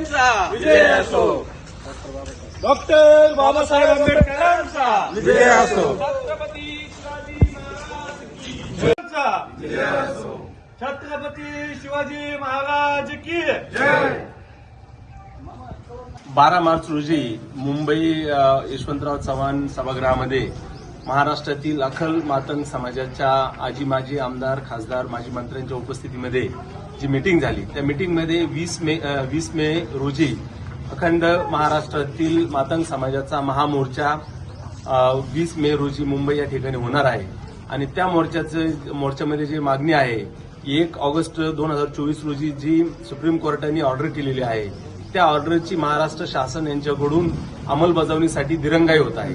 यांचा विजय असो. डॉक्टर बाबासाहेब आंबेडकरांचा. विजय असो. छत्रपती शिवाजी महाराज छत्रपती शिवाजी महाराज की बारा मार्च रोजी मुंबई यशवंतराव चव्हाण सभागृहामध्ये महाराष्ट्रातील अखल मातंग समाजाच्या आजी माजी आमदार खासदार माजी मंत्र्यांच्या उपस्थितीमध्ये जी मिटिंग झाली त्या मिटिंगमध्ये वीस मे वीस मे रोजी अखंड महाराष्ट्रातील मातंग समाजाचा महामोर्चा वीस मे रोजी मुंबई या ठिकाणी होणार आहे. आणि त्या मोर्चाचं मोर्चामध्ये जी मागणी आहे एक ऑगस्ट दोन हजार चोवीस रोजी जी सुप्रीम कोर्टाने ऑर्डर केलेली आहे त्या ऑर्डरची महाराष्ट्र शासन यांच्याकडून अंमलबजावणीसाठी दिरंगाई होत आहे.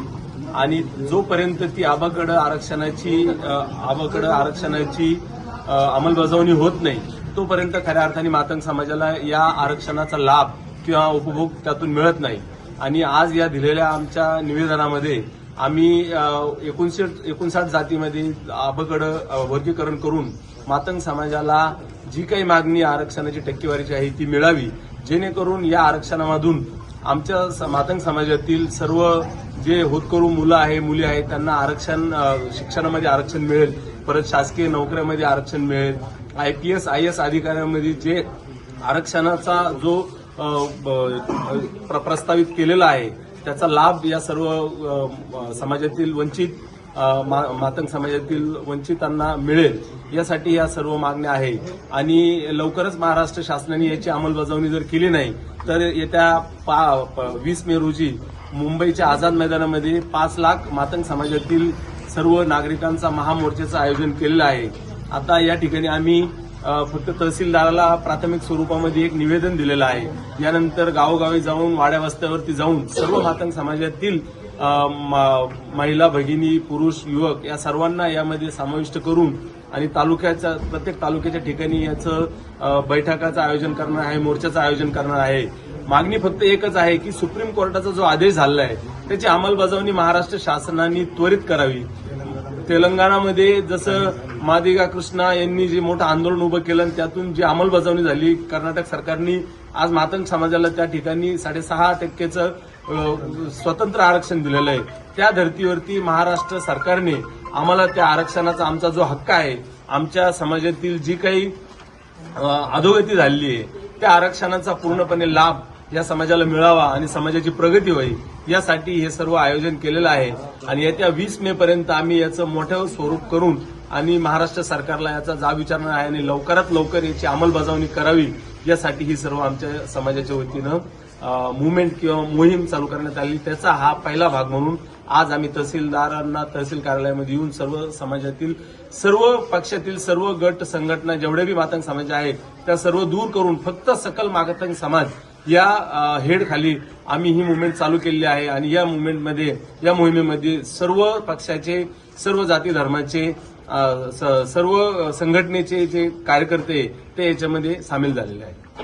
आणि जोपर्यंत ती आबाकडं आरक्षणाची आबाकडं आरक्षणाची अंमलबजावणी होत नाही तोपर्यंत खऱ्या अर्थाने मातंग समाजाला या आरक्षणाचा लाभ किंवा उपभोग त्यातून मिळत नाही. आणि आज या दिलेल्या आमच्या निवेदनामध्ये आम्ही एकोणसाठ एकोणसाठ जातीमध्ये आबकडं वर्गीकरण करून मातंग समाजाला जी काही मागणी आरक्षणाची टक्केवारीची आहे ती मिळावी जेणेकरून या आरक्षणामधून आमच्या स- मातंग समाजातील सर्व जे होतकरू मुलं आहे मुली आहेत त्यांना आरक्षण शिक्षणामध्ये आरक्षण मिळेल. परत शासकीय नोकऱ्यामध्ये आरक्षण मिळेल. I P S I A अधिकाऱ्यांमध्ये जे आरक्षणाचा जो ब- प्र- प्रस्तावित केलेला आहे त्याचा लाभ या सर्व समाजातील वंचित मा- मातंग समाजातील वंचितांना मिळेल. यासाठी या सर्व मागण्या आहे आणि लवकरच महाराष्ट्र शासनाने याची अंमलबजावणी जर केली नाही तर येत्या पा प- वीस मे रोजी मुंबईच्या आझाद मैदानामध्ये पाच लाख मातंग समाजातील सर्व नागरिकांचा महामोर्चाचं आयोजन केलेलं आहे. आता या ठिकाणी आम्ही फक्त तहसीलदाराला प्राथमिक स्वरूपामध्ये एक निवेदन दिलेलं आहे. यानंतर गावोगावी जाऊन वाड्या वस्त्यावरती जाऊन सर्व मातंग समाजातील महिला भगिनी पुरुष युवक या सर्वांना यामध्ये समाविष्ट करून आणि तालुक्याच्या प्रत्येक तालुक्याच्या ठिकाणी याचं बैठकाचं आयोजन करणार आहे मोर्चाचं आयोजन करणार आहे. मागणी फक्त एकच आहे की सुप्रीम कोर्टाचा जो आदेश झालेला आहे त्याची अंमलबजावणी महाराष्ट्र शासनाने त्वरित करावी. तेलंगणामध्ये जसं मादिगा कृष्णा यांनी जे मोठं आंदोलन उभं केलं आणि त्यातून जी अंमलबजावणी झाली कर्नाटक सरकारने आज मातंग समाजाला त्या ठिकाणी साडेसहा टक्केचं स्वतंत्र आरक्षण दिलेलं आहे. त्या धर्तीवरती महाराष्ट्र सरकारने आम्हाला त्या आरक्षणाचा आमचा जो हक्क आहे आमच्या समाजातील जी काही अधोगती झालेली आहे त्या आरक्षणाचा पूर्णपणे लाभ या समाजाला मिळावा आणि समाजाची प्रगती होईल यासाठी हे सर्व आयोजन केलेलं आहे. आणि येत्या वीस मे पर्यंत आम्ही याचं मोठं स्वरूप करून आणि महाराष्ट्र सरकारला याचा जा विचारणार आहे आणि लवकरात लवकर याची अंमलबजावणी करावी यासाठी ही सर्व आमच्या समाजाच्या वतीनं मुवमेंट किंवा मोहीम चालू करण्यात आली. त्याचा हा पहिला भाग म्हणून आज आम्ही तहसीलदारांना तहसील कार्यालयामध्ये येऊन सर्व समाजातील सर्व पक्षातील सर्व गट संघटना जेवढे बी मातंग समाज आहेत त्या सर्व दूर करून फक्त सकल मातंग समाज या हेडखाली हेड खाली आम्ही ही मुवमेंट चालू केलेली आहे. आणि या मुवमेंटमध्ये या मोहिमेमध्ये सर्व पक्षाचे सर्व जाती धर्माचे स- सर्व संघटनेचे जे कार्यकर्ते ते याच्यामध्ये सामील झालेले आहेत.